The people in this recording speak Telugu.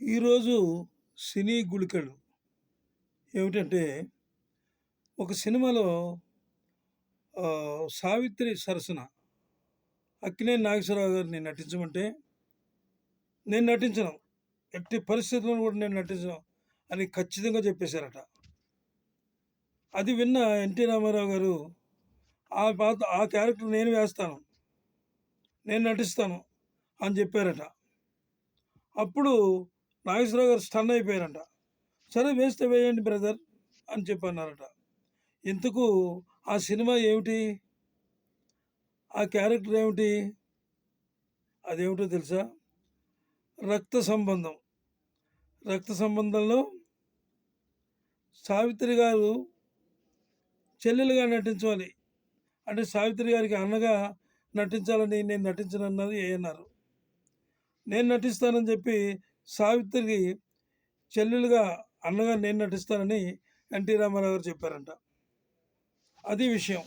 ఈరోజు సినీ గుళికలు ఏమిటంటే ఒక సినిమాలో 'సావిత్రి సరసన' అక్కినే నాగేశ్వరరావు గారిని నటించమంటే, నేను నటించను. ఎట్టి పరిస్థితుల్లో కూడా నేను నటించను అని ఖచ్చితంగా చెప్పేశారట అది విన్న ఎన్టీ రామారావు గారు ఆ పాత ఆ క్యారెక్టర్ నేను వేస్తాను. నేను నటిస్తాను అని చెప్పారట. అప్పుడు నాగేశ్వరరావు గారు స్టన్ అయిపోయారంట. సరే వేస్తే వేయండి బ్రదర్ అని చెప్పి అన్నారట. ఇంతకు ఆ సినిమా ఏమిటి? ఆ క్యారెక్టర్ ఏమిటి? అదేమిటో తెలుసా? రక్త సంబంధం. రక్త సంబంధంలో సావిత్రి గారు చెల్లెలుగా నటించాలి. అంటే సావిత్రి గారికి అన్నగా నటించాలని నేను నటించనన్నది ఏఎన్నార్. నేను నటిస్తానని చెప్పి సావిత్రికి చెల్లెలుగా, అన్నగా నేను నటిస్తానని ఎన్టీ రామారావు గారు చెప్పారంట. అది విషయం.